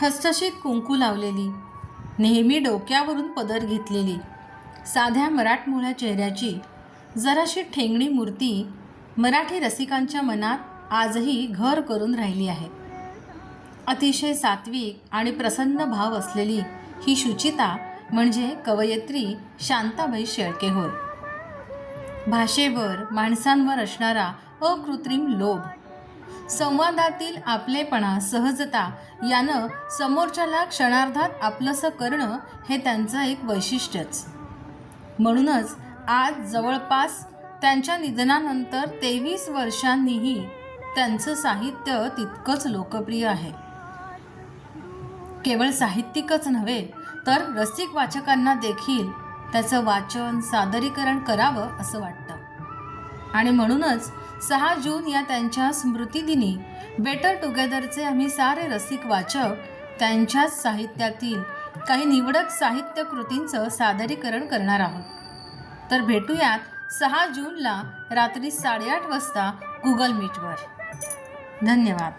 ठसठशीत कुंकू लावलेली. नेहमी डोक्यावरून पदर घेतलेली. साध्या मराठमोळ्या चेहऱ्याची जराशी ठेंगणी मूर्ती मराठी रसिकांच्या मनात आजही घर करून राहिली आहे. अतिशय सात्विक आणि प्रसन्न भाव असलेली ही शुचिता म्हणजे कवयित्री शांताबाई शेळके होय भाषेवर माणसांवर असणारा अकृत्रिम लोभ संवादातील आपलेपणा सहजता यानं समोरच्याला क्षणार्धात आपलंसं करणं हे त्यांचं एक वैशिष्ट्यच. म्हणूनच आज जवळपास त्यांच्या निधनानंतर तेवीस वर्षांनीही त्यांचं साहित्य तितकंच लोकप्रिय आहे. केवळ साहित्यिकच नव्हे तर रसिक वाचकांना देखील त्याचं वाचन सादरीकरण करावं असं वाटतं. आणि म्हणूनच सहा जून या त्यांच्या स्मृतिदिनी. बेटर टुगेदरचे आम्ही सारे रसिक वाचक त्यांच्याच साहित्यातील काही निवडक साहित्य कृतींचं सादरीकरण करणार आहोत. तर भेटूयात सहा जूनला रात्री साडेआठ वाजता गुगल मीटवर धन्यवाद.